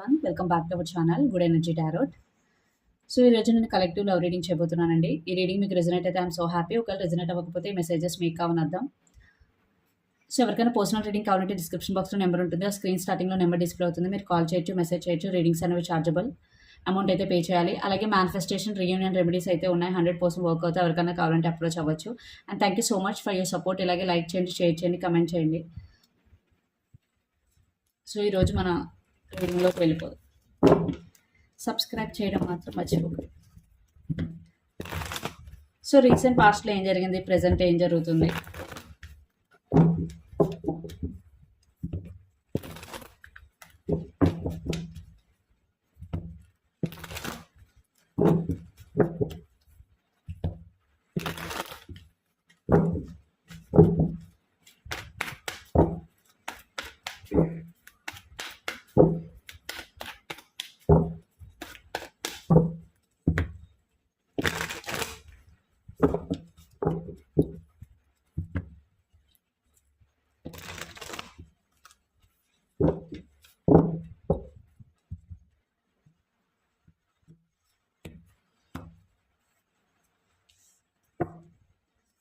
One welcome back to our channel good energy tarot so ఈ రోజు నేను collective love reading చేయబోతున్నానండి? ఈ reading మీకు రిజనేట్ అయితే ఐఎమ్ సో హ్యాపీ ఒకవేళ రిజనేట్ అవ్వకపోతే మెసేజెస్ మీకు కావని అర్థం. సో ఎవరికైనా పర్సనల్ రీడింగ్ కావాలంటే డిస్క్రిప్షన్ బాక్స్లో నెంబర్ ఉంటుంది. ఆ స్క్రీన్ స్టార్టింగ్లో నెంబర్ డిస్ప్లే అవుతుంది. మీరు కాల్ చేయొచ్చు మెసేజ్ చేయొచ్చు. రీడింగ్స్ అనేవి ఛార్జబుల్ అమౌంట్ అయితే పే చేయాలి. అలాగే మేనిఫెస్టేషన్ రీయూనియన్ రెమెడీస్ అయితే ఉన్నాయి. హండ్రెడ్ పర్సెంట్ వర్క్ అవుతాయి. ఎవరికైనా కావాలంటే అప్రోచ్ అవ్వచ్చు. And thank you so much for your support ఇలాగే లైక్ చేయండి షేర్ చేయండి కమెంట్ చేయండి. సో ఈరోజు మన రీడింగ్లోకి వెళ్ళిపోదు. సబ్స్క్రైబ్ చేయడం మాత్రం మర్చిపోకండి సో రీసెంట్ పాస్ట్లో ఏం జరిగింది? ప్రజెంట్ ఏం జరుగుతుంది?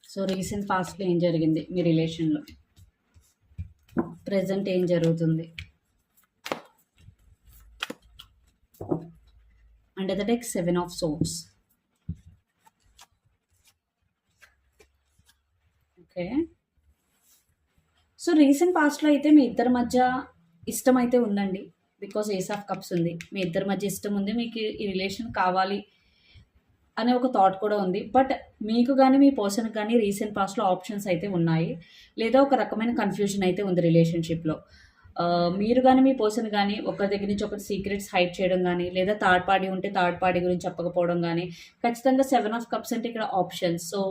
సో రీసెంట్ పాస్ట్లో ఏం జరిగింది మీ రిలేషన్లో ప్రజెంట్ ఏం జరుగుతుంది? And the deck seven of swords okay so recent పాస్ట్లో అయితే మీ ఇద్దరి మధ్య ఇష్టం అయితే ఉందండి. బికాస్ ఏస్ ఆఫ్ కప్స్ ఉంది. మీ ఇద్దరి మధ్య ఇష్టం ఉంది. మీకు ఈ రిలేషన్ కావాలి అనే ఒక థాట్ కూడా ఉంది. బట్ మీకు కానీ మీ పర్సన్కి కానీ రీసెంట్ పాస్ట్లో ఆప్షన్స్ అయితే ఉన్నాయి. లేదా ఒక రకమైన కన్ఫ్యూజన్ అయితే ఉంది రిలేషన్షిప్లో మీరు కానీ మీ పర్సన్ కానీ ఒకరి దగ్గర నుంచి ఒకటి సీక్రెట్స్ హైడ్ చేయడం కానీ లేదా థర్డ్ పార్టీ ఉంటే థర్డ్ పార్టీ గురించి చెప్పకపోవడం కానీ ఖచ్చితంగా సెవెన్ ఆఫ్ కప్స్ అంటే ఇక్కడ ఆప్షన్స్. సో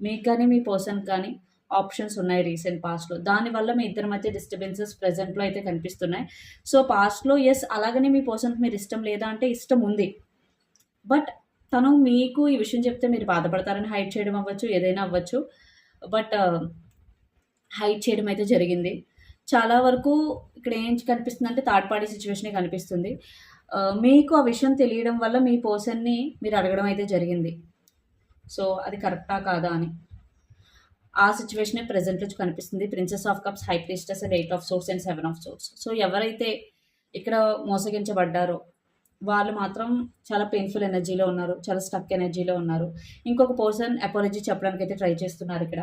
మీకు కానీ మీ పర్సన్ కానీ ఆప్షన్స్ ఉన్నాయి రీసెంట్ పాస్ట్లో దానివల్ల మీ ఇద్దరి మధ్య డిస్టర్బెన్సెస్ ప్రజెంట్లో అయితే కనిపిస్తున్నాయి. సో పాస్ట్లో ఎస్ అలాగనే మీ పర్సన్కి మీరు ఇష్టం లేదా అంటే ఇష్టం ఉంది. బట్ తను మీకు ఈ విషయం చెప్తే మీరు బాధపడతారని హైడ్ చేయడం అవ్వచ్చు ఏదైనా అవ్వచ్చు. బట్ హైడ్ చేయడం అయితే జరిగింది. చాలా వరకు ఇక్కడ ఏం కనిపిస్తుంది అంటే థర్డ్ పార్టీ సిచ్యువేషనే కనిపిస్తుంది. మీకు ఆ విషయం తెలియడం వల్ల మీ పర్సన్ని మీరు అడగడం అయితే జరిగింది. సో అది కరెక్టా కాదా అని. ఆ సిచ్యువేషనే ప్రజెంట్ వచ్చి కనిపిస్తుంది. Princess of cups high and eight of swords and seven of swords so ఎవరైతే ఇక్కడ మోసగించబడ్డారో వాళ్ళు మాత్రం చాలా పెయిన్ఫుల్ ఎనర్జీలో ఉన్నారు చాలా స్టక్ ఎనర్జీలో ఉన్నారు. ఇంకొక పర్సన్ అపాలజీ చెప్పడానికి అయితే ట్రై చేస్తున్నారు ఇక్కడ.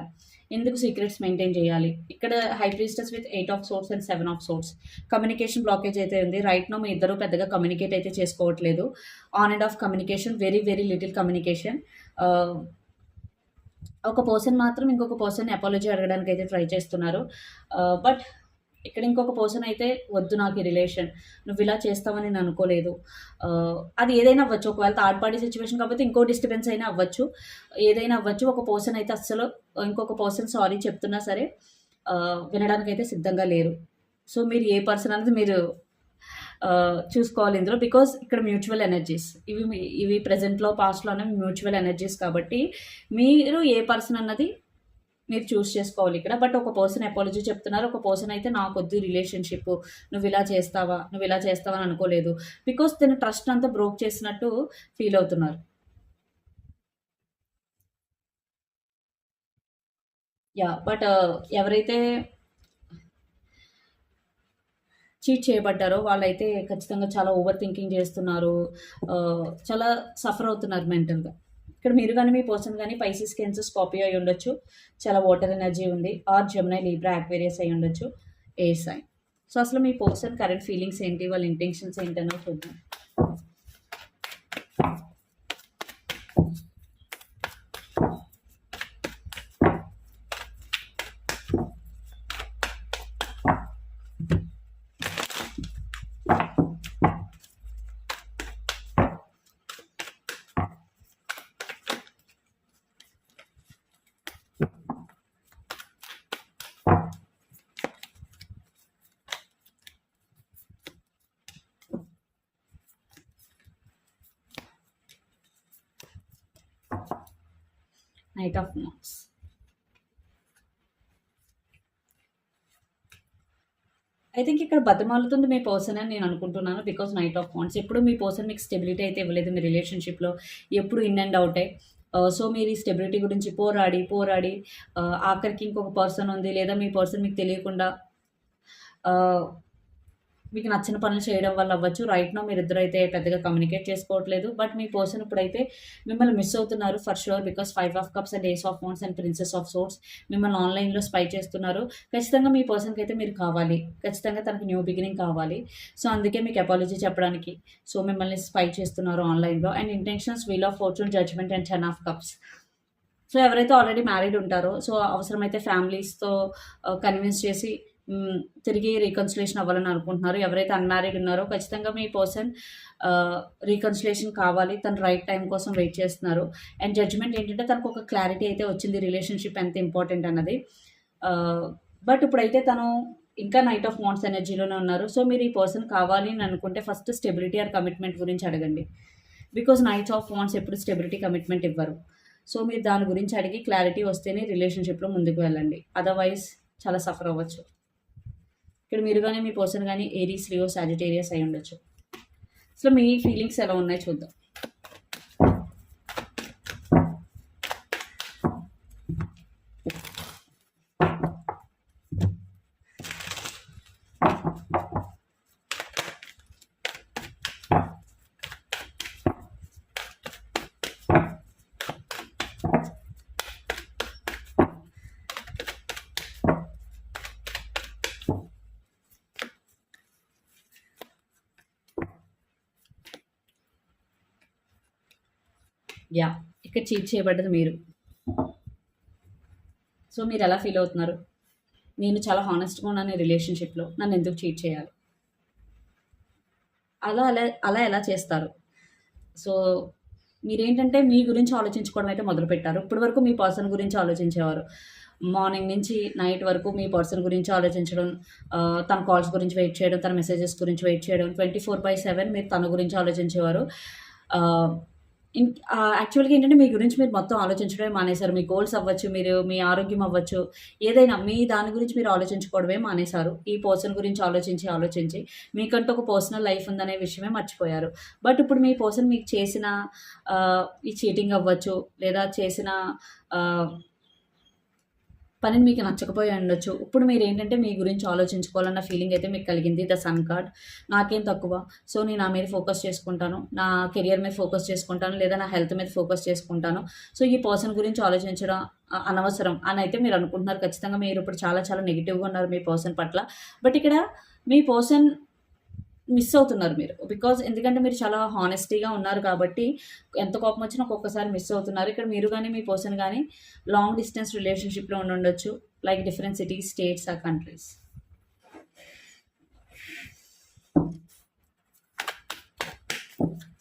ఎందుకు సీక్రెట్స్ మెయింటైన్ చేయాలి? ఇక్కడ high priestess with eight of swords and seven of swords communication blockage అయితే ఉంది. రైట్ నో మీ ఇద్దరు పెద్దగా కమ్యూనికేట్ అయితే చేసుకోవట్లేదు. On and off communication very very little communication ఒక పర్సన్ మాత్రం ఇంకొక పర్సన్ అపాలజీ అడగడానికి అయితే ట్రై చేస్తున్నారు బట్ ఇక్కడ ఇంకొక పర్సన్ అయితే వద్దు నాకు ఈ రిలేషన్ నువ్వు ఇలా చేస్తావని నేను అనుకోలేదు. అది ఏదైనా అవ్వచ్చు. ఒకవేళ థర్డ్ పార్టీ సిచ్యువేషన్ కాకపోతే ఇంకో డిస్టర్బెన్స్ అయినా అవ్వచ్చు. ఏదైనా అవ్వచ్చు. ఒక పర్సన్ అయితే అస్సలు ఇంకొక పర్సన్ సారీ చెప్తున్నా సరే వినడానికి అయితే సిద్ధంగా లేరు. సో మీరు ఏ పర్సన్ అనేది మీరు చూసుకోవాలి ఇందులో. బికాస్ ఇక్కడ మ్యూచువల్ ఎనర్జీస్ ఇవి ఇవి ప్రజెంట్లో పాస్ట్లో అనేవి మ్యూచువల్ ఎనర్జీస్ కాబట్టి మీరు ఏ పర్సన్ అన్నది మీరు చూస్ చేసుకోవాలి ఇక్కడ. బట్ ఒక పర్సన్ అపాలజీ చెప్తున్నారు. ఒక పర్సన్ అయితే నాకు వద్దు రిలేషన్షిప్ నువ్వు ఇలా చేస్తావా? నువ్వు ఇలా చేస్తావా అని అనుకోలేదు. బికాస్ తన ట్రస్ట్ అంతా బ్రోక్ చేసినట్టు ఫీల్ అవుతున్నారు. యా బట్ uh, ఎవరైతే చీట్ చేయబడ్డారో వాళ్ళైతే ఖచ్చితంగా చాలా ఓవర్ థింకింగ్ చేస్తున్నారు uh, చాలా సఫర్ అవుతున్నారు మెంటల్గా ఇక్కడ మీరు కానీ మీ పర్సన్ కానీ పైసీస్ కెన్సర్ స్కాపియో అయి ఉండొచ్చు. చాలా వాటర్ ఎనర్జీ ఉంది. ఆర్ జమునై లీబ్రా యాక్వేరియస్ అయి ఉండొచ్చు. ఏ సైన్ సో అసలు మీ పర్సన్ కరెంట్ ఫీలింగ్స్ ఏంటి? వాళ్ళ ఇంటెన్షన్స్ ఏంటనో చూద్దాం. Knight of Wands. I think ఇక్కడ బతిమాలుతుంది మీ పర్సన్ అని నేను అనుకుంటున్నాను బికాస్ నైట్ ఆఫ్ పాయింట్స్ ఎప్పుడు మీ పర్సన్ మీకు స్టెబిలిటీ అయితే ఇవ్వలేదు మీ రిలేషన్షిప్లో ఎప్పుడు ఇన్ అండ్ అవుటే సో మీరు ఈ స్టెబిలిటీ గురించి పోరాడి పోరాడి uh, ఆఖరికి ఇంకొక పర్సన్ ఉంది లేదా మీ పర్సన్ మీకు తెలియకుండా uh, మీకు నచ్చిన పనులు చేయడం వల్ల అవ్వచ్చు. రైట్ నో మీరు ఇద్దరైతే పెద్దగా కమ్యూనికేట్ చేసుకోవట్లేదు. బట్ మీ పర్సన్ ఇప్పుడైతే మిమ్మల్ని మిస్ అవుతున్నారు for sure because five of cups and ace of phones and princess of swords మిమ్మల్ని ఆన్లైన్లో స్పై చేస్తున్నారు. ఖచ్చితంగా మీ పర్సన్కి అయితే మీరు కావాలి. ఖచ్చితంగా తనకి న్యూ బిగినింగ్ కావాలి. సో అందుకే మీకు అపాలజీ చెప్పడానికి. సో మిమ్మల్ని స్పై చేస్తున్నారు ఆన్లైన్లో and intentions wheel of fortune judgement and ten of cups so ఎవరైతే ఆల్రెడీ మ్యారీడ్ ఉంటారో సో అవసరమైతే ఫ్యామిలీస్తో కన్విన్స్ uh, చేసి తిరిగి రీకన్సిలేషన్ అవ్వాలని అనుకుంటున్నారు. ఎవరైతే అన్మ్యారీడ్ ఉన్నారో ఖచ్చితంగా మీ పర్సన్ రీకన్సిలేషన్ కావాలి. తన రైట్ టైం కోసం వెయిట్ చేస్తున్నారు. అండ్ జడ్జ్మెంట్ ఏంటంటే తనకు ఒక క్లారిటీ అయితే వచ్చింది. రిలేషన్షిప్ ఎంత ఇంపార్టెంట్ అన్నది. బట్ ఇప్పుడైతే తను ఇంకా నైట్ ఆఫ్ వాంట్స్ ఎనర్జీలోనే ఉన్నారు. సో మీరు ఈ పర్సన్ కావాలి అని అనుకుంటే ఫస్ట్ స్టెబిలిటీ ఆర్ కమిట్మెంట్ గురించి అడగండి. బికాజ్ నైట్స్ ఆఫ్ వాంట్స్ ఎప్పుడు స్టెబిలిటీ కమిట్మెంట్ ఇవ్వరు. సో మీరు దాని గురించి అడిగి క్లారిటీ వస్తేనే రిలేషన్షిప్లో ముందుకు వెళ్ళండి. అదర్వైజ్ చాలా సఫర్ అవ్వచ్చు. ఇక్కడ మీరు కానీ మీ పర్సన్ కానీ ఏరీస్ లియో సాజిటేరియస్ అయి ఉండొచ్చు. అసలు మీ ఫీలింగ్స్ ఎలా ఉన్నాయి చూద్దాం యా ఇక్కడ చీట్ చేయబడ్డది మీరు. సో మీరు ఎలా ఫీల్ అవుతున్నారు? నేను చాలా హానెస్ట్గా ఉన్నాను రిలేషన్షిప్లో నన్ను ఎందుకు చీట్ చేయాలి? అలా అలా అలా ఎలా చేస్తారు? సో మీరేంటంటే మీ గురించి ఆలోచించుకోవడం అయితే మొదలుపెట్టారు ఇప్పటి వరకు మీ పర్సన్ గురించి ఆలోచించేవారు. మార్నింగ్ నుంచి నైట్ వరకు మీ పర్సన్ గురించి ఆలోచించడం తన కాల్స్ గురించి వెయిట్ చేయడం తన మెసేజెస్ గురించి వెయిట్ చేయడం ట్వంటీ ఫోర్ బై సెవెన్ మీరు తన గురించి ఆలోచించేవారు. యాక్చువల్గా ఏంటంటే మీ గురించి మీరు మొత్తం ఆలోచించడమే మానేశారు. మీ గోల్స్ అవ్వచ్చు మీరు మీ ఆరోగ్యం అవ్వచ్చు ఏదైనా మీ దాని గురించి మీరు ఆలోచించుకోవడమే మానేశారు. ఈ పర్సన్ గురించి ఆలోచించి ఆలోచించి మీకంటూ ఒక పర్సనల్ లైఫ్ ఉందనే విషయమే మర్చిపోయారు. బట్ ఇప్పుడు మీ పర్సన్ మీకు చేసిన ఈ చీటింగ్ అవ్వచ్చు లేదా చేసిన పనిని మీకు నచ్చకపోయి ఉండొచ్చు. ఇప్పుడు మీరు ఏంటంటే మీ గురించి ఆలోచించుకోవాలన్న ఫీలింగ్ అయితే మీకు కలిగింది. ద సన్ కార్డ్ నాకేం తక్కువ. సో నేను నా మీద ఫోకస్ చేసుకుంటాను. నా కెరియర్ మీద ఫోకస్ చేసుకుంటాను. లేదా నా హెల్త్ మీద ఫోకస్ చేసుకుంటాను. సో ఈ పర్సన్ గురించి ఆలోచించడం అనవసరం అని అయితే మీరు అనుకుంటున్నారు. ఖచ్చితంగా మీరు ఇప్పుడు చాలా చాలా నెగిటివ్గా ఉన్నారు మీ పర్సన్ పట్ల. బట్ ఇక్కడ మీ పర్సన్ మిస్ అవుతున్నారు మీరు. బికాజ్ ఎందుకంటే మీరు చాలా హానెస్టీగా ఉన్నారు కాబట్టి ఎంత కోపం వచ్చినా ఒక్కొక్కసారి మిస్ అవుతున్నారు. ఇక్కడ మీరు కానీ మీ పర్సన్ కానీ లాంగ్ డిస్టెన్స్ రిలేషన్షిప్లో ఉండి ఉండొచ్చు. లైక్ డిఫరెంట్ సిటీస్ స్టేట్స్ ఆ కంట్రీస్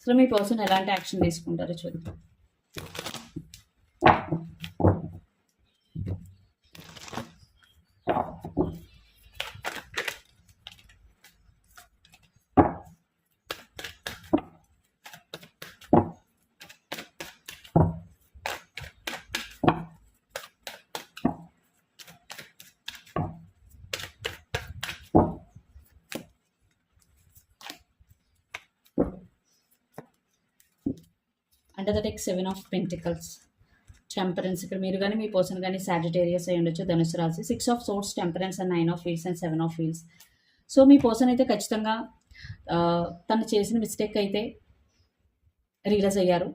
సో మీ పర్సన్ ఎలాంటి యాక్షన్ తీసుకుంటారో చూద్దాం. అండర్ దట్ ఇక్ సెవెన్ ఆఫ్ పెంటికల్స్ టెంపరెన్స్ ఇక్కడ మీరు కానీ మీ పర్సన్ కానీ సాజిటేరియస్ అయి ఉండొచ్చు ధనుసు రాశి. Six of swords temperance and nine of wheels and seven of wheels so me person అయితే ఖచ్చితంగా తను చేసిన మిస్టేక్ అయితే రియలైజ్ అయ్యారు.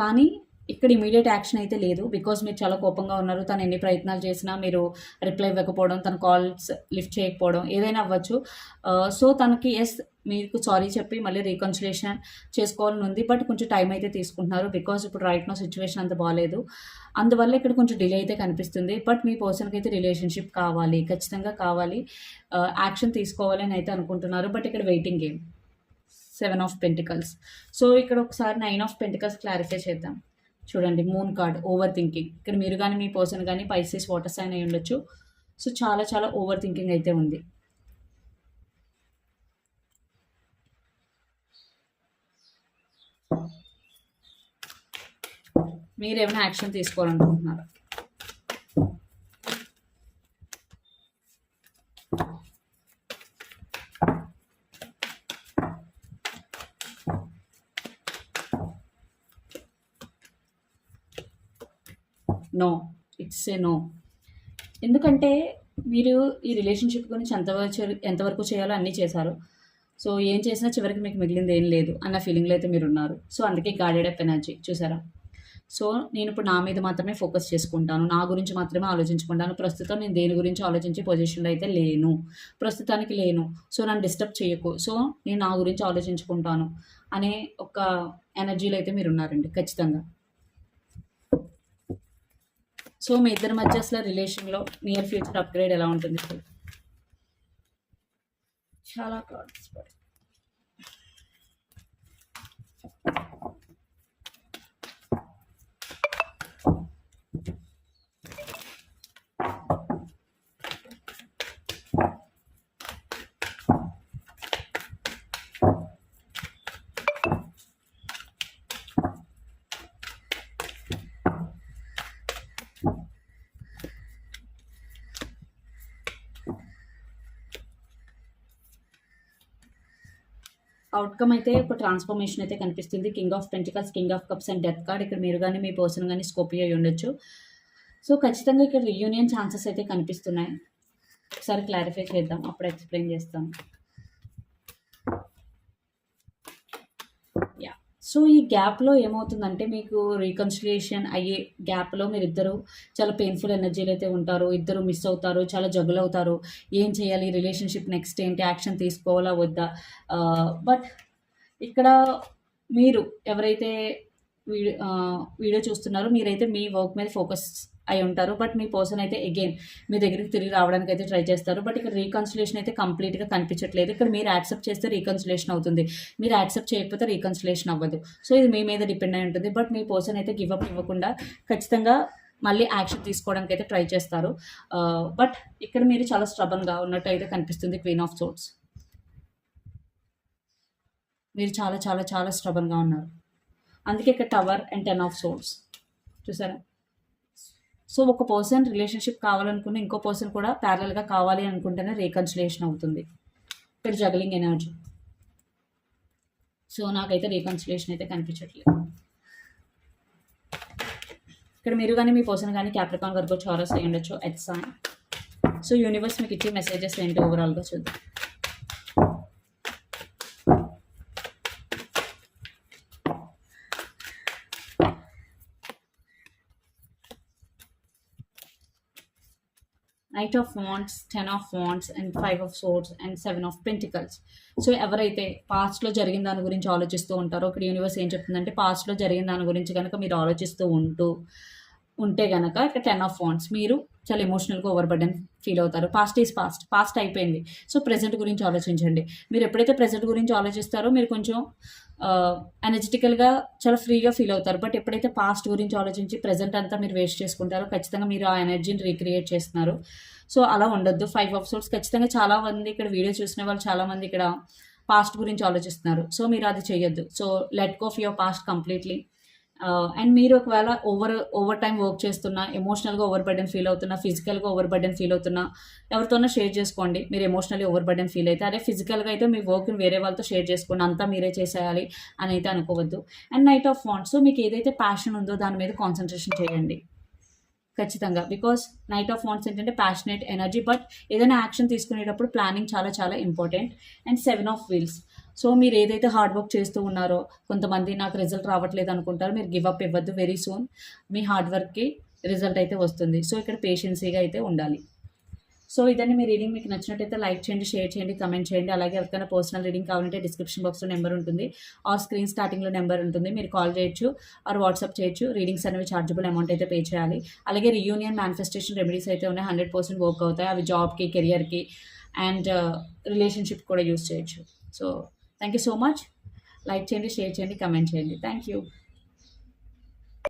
కానీ ఇక్కడ ఇమీడియట్ యాక్షన్ అయితే లేదు. బికాజ్ మీరు చాలా కోపంగా ఉన్నారు తను ఎన్ని ప్రయత్నాలు చేసినా మీరు రిప్లై ఇవ్వకపోవడం తన కాల్స్ లిఫ్ట్ చేయకపోవడం ఏదైనా అవ్వచ్చు. Uh, సో తనకి ఎస్ మీకు సారీ చెప్పి మళ్ళీ రీకన్సిలేషన్ చేసుకోవాలని ఉంది. బట్ కొంచెం టైం అయితే తీసుకుంటున్నారు. బికాజ్ ఇప్పుడు రైట్ నో సిచ్యువేషన్ అంత బాగాలేదు అందువల్ల ఇక్కడ కొంచెం డిలే అయితే కనిపిస్తుంది. బట్ మీ పర్సన్కి అయితే రిలేషన్షిప్ కావాలి ఖచ్చితంగా కావాలి. Uh, యాక్షన్ తీసుకోవాలి అని అయితే అనుకుంటున్నారు. బట్ ఇక్కడ waiting game seven of pentacles so ఇక్కడ ఒకసారి నైన్ ఆఫ్ పెంటికల్స్ క్లారిఫై చేద్దాం. చూడండి మూన్ కార్డ్ ఓవర్ థింకింగ్ ఇక్కడ మీరు కానీ మీ పర్సన్ కానీ పైసెస్ వాటర్ సైన్ అయి ఉండొచ్చు. సో చాలా చాలా ఓవర్ థింకింగ్ అయితే ఉంది. మీరు ఏమైనా action తీసుకోవాలనుకుంటున్నారా? No it's a no. ఎందుకంటే మీరు ఈ రిలేషన్షిప్ గురించి ఎంతవరకు ఎంతవరకు చేయాలో అన్నీ చేశారు. సో ఏం చేసినా చివరికి మీకు మిగిలింది ఏం లేదు అన్న ఫీలింగ్లో అయితే మీరు ఉన్నారు సో అందుకే గాడెడ్ అప్ ఎనర్జీ చూసారా? సో నేను ఇప్పుడు నా మీద మాత్రమే ఫోకస్ చేసుకుంటాను. నా గురించి మాత్రమే ఆలోచించుకుంటాను. ప్రస్తుతం నేను దేని గురించి ఆలోచించే పొజిషన్లో అయితే లేను. ప్రస్తుతానికి లేను. సో నన్ను డిస్టర్బ్ చేయకు. సో నేను నా గురించి ఆలోచించుకుంటాను అనే ఒక ఎనర్జీలో అయితే మీరు ఉన్నారండి ఖచ్చితంగా. సో మీ ఇద్దరి మధ్య అసలు రిలేషన్లో నియర్ ఫ్యూచర్ అప్గ్రేడ్ ఎలా ఉంటుంది చాలా కార్డ్స్ అవుట్కమ్ అయితే ఒక ట్రాన్స్ఫర్మేషన్ అయితే కనిపిస్తుంది. King of pentacles king of cups and death card ఇక్కడ మీరు కానీ మీ పర్సన్ కానీ స్కోపీ అయి ఉండొచ్చు. సో ఖచ్చితంగా ఇక్కడ రియూనియన్ ఛాన్సెస్ అయితే కనిపిస్తున్నాయి. ఒకసారి క్లారిఫై చేద్దాం. అప్పుడు ఎక్స్ప్లెయిన్ చేస్తాను యా సో ఈ గ్యాప్లో ఏమవుతుందంటే మీకు రీకన్సిలియేషన్ అయ్యే గ్యాప్లో మీరు ఇద్దరు చాలా పెయిన్ఫుల్ ఎనర్జీలు అయితే ఉంటారు. ఇద్దరు మిస్ అవుతారు చాలా జగులు అవుతారు. ఏం చేయాలి? రిలేషన్షిప్ నెక్స్ట్ ఏంటి? యాక్షన్ తీసుకోవాలా? వద్దా? బట్ ఇక్కడ మీరు ఎవరైతే వీడియో వీడియో చూస్తున్నారు. మీరైతే మీ వర్క్ మీద ఫోకస్ అయి ఉంటారు. బట్ మీ పర్సన్ అయితే అగైన్ మీ దగ్గరికి తిరిగి రావడానికి అయితే ట్రై చేస్తారు. బట్ ఇక్కడ రీకన్సిలేషన్ అయితే కంప్లీట్గా కనిపించట్లేదు. ఇక్కడ మీరు యాక్సెప్ట్ చేస్తే రీకన్సిలేషన్ అవుతుంది. మీరు యాక్సెప్ట్ చేయకపోతే రీకన్సిలేషన్ అవ్వదు. సో ఇది మీ మీద డిపెండ్ అయి ఉంటుంది. బట్ మీ పర్సన్ అయితే గివ్ అప్ ఇవ్వకుండా ఖచ్చితంగా మళ్ళీ యాక్షన్ తీసుకోవడానికి అయితే ట్రై చేస్తారు. బట్ ఇక్కడ మీరు చాలా స్ట్రబన్గా ఉన్నట్టు అయితే కనిపిస్తుంది క్వీన్ ఆఫ్ సోట్స్. మీరు చాలా చాలా చాలా స్ట్రబన్గా ఉన్నారు. అందుకే ఇక్కడ tower and ten of swords చూసారా? సో ఒక పర్సన్ రిలేషన్షిప్ కావాలనుకున్న ఇంకో పర్సన్ కూడా ప్యారల్గా కావాలి అనుకుంటేనే రీకన్సిలేషన్ అవుతుంది. ఇక్కడ జగలింగ్ ఎనర్జీ సో నాకైతే రీకన్సిలేషన్ అయితే కనిపించట్లేదు. ఇక్కడ మీరు కానీ మీ పర్సన్ కానీ క్యాప్రికాన్ వరకు చోరస్ అయ్యి ఉండొచ్చు ఎట్స్ సో యూనివర్స్ మీకు ఇచ్చే మెసేజెస్ ఏంటి ఓవరాల్గా చూద్దాం. Knight of wands ten of wands and five of swords and seven of pentacles so ఎవరైతే పాస్ట్లో జరిగిన దాని గురించి ఆలోచిస్తూ ఉంటారో ఇక్కడ యూనివర్స్ ఏం చెప్తుందంటే పాస్ట్లో జరిగిన దాని గురించి కనుక మీరు ఆలోచిస్తూ ఉంటూ ఉంటే కనుక ఇక్కడ టెన్ ఆఫ్ వాంట్స్ మీరు చాలా ఎమోషనల్గా ఓవర్ బర్డెన్ ఫీల్ అవుతారు. పాస్ట్ ఈజ్ పాస్ట్ పాస్ట్ అయిపోయింది. సో ప్రజెంట్ గురించి ఆలోచించండి. మీరు ఎప్పుడైతే ప్రజెంట్ గురించి ఆలోచిస్తారో మీరు కొంచెం ఎనర్జెటికల్గా చాలా ఫ్రీగా ఫీల్ అవుతారు. బట్ ఎప్పుడైతే పాస్ట్ గురించి ఆలోచించి ప్రజెంట్ అంతా మీరు వేస్ట్ చేసుకుంటారో ఖచ్చితంగా మీరు ఆ ఎనర్జీని రీక్రియేట్ చేస్తున్నారు. సో అలా ఉండొద్దు. ఫైవ్ ఆఫ్ సోర్స్ ఖచ్చితంగా చాలా మంది ఇక్కడ వీడియో చూసిన వాళ్ళు చాలా మంది ఇక్కడ పాస్ట్ గురించి ఆలోచిస్తున్నారు. సో మీరు అది చేయొద్దు so let go of your past completely Uh, and మీరు ఒకవేళ ఓవర్ ఓవర్ టైం వర్క్ చేస్తున్నా ఎమోషనల్గా ఓవర్ బర్డెన్ ఫీల్ అవుతున్నా ఫిజికల్గా ఓవర్ బర్డెన్ ఫీల్ అవుతున్నా ఎవరితోనో షేర్ చేసుకోండి. మీరు ఎమోషనల్లీ ఓవర్ బర్డెన్ ఫీల్ అయితే అదే ఫిజికల్గా అయితే మీ వర్క్ని వేరే వాళ్ళతో షేర్ చేసుకోండి అంతా మీరే చేసేయాలి అని అయితే అనుకోవద్దు. అండ్ నైట్ ఆఫ్ వాంట్స్ మీకు ఏదైతే ప్యాషన్ ఉందో దాని మీద కాన్సన్ట్రేషన్ చేయండి. ఖచ్చితంగా. బికాస్ నైట్ ఆఫ్ వాంట్స్ ఏంటంటే ప్యాషనేట్ ఎనర్జీ బట్ ఏదైనా యాక్షన్ తీసుకునేటప్పుడు ప్లానింగ్ చాలా చాలా important and seven of wheels so మీరు ఏదైతే హార్డ్ వర్క్ చేస్తూ ఉన్నారో కొంతమంది నాకు రిజల్ట్ రావట్లేదు అనుకుంటారు మీరు గివ్ అప్ ఇవ్వద్దు వెరీ సూన్ మీ హార్డ్ వర్క్కి రిజల్ట్ అయితే వస్తుంది. సో ఇక్కడ పేషెన్సీగా అయితే ఉండాలి. సో ఇదని మీ రీడింగ్ మీకు నచ్చినట్టయితే లైక్ చేయండి షేర్ చేయండి కమెంట్ చేయండి. అలాగే ఎవరికైనా పర్సనల్ రీడింగ్ కావాలంటే డిస్క్రిప్షన్ బాక్స్లో నెంబర్ ఉంటుంది. ఆ స్క్రీన్ స్టార్టింగ్లో నెంబర్ ఉంటుంది. మీరు కాల్ చేయొచ్చు ఆర్ వాట్సాప్ చేయొచ్చు. రీడింగ్స్ అనేవి చార్జబుల్ అమౌంట్ అయితే పే చేయాలి. అలాగే రియూనియన్ మేనిఫెస్టేషన్ రెమెడీస్ అయితే ఉన్నాయి. హండ్రెడ్ పర్సెంట్ వర్క్ అవుతాయి. అవి జాబ్కి కెరియర్కి అండ్ రిలేషన్షిప్ కూడా యూస్ చేయొచ్చు. So thank you so much like చేయండి షేర్ చేయండి కమెంట్ చేయండి. Thank you